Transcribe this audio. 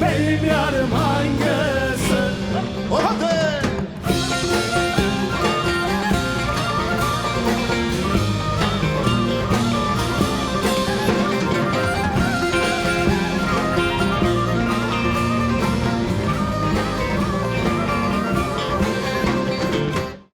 Benim yarım hangi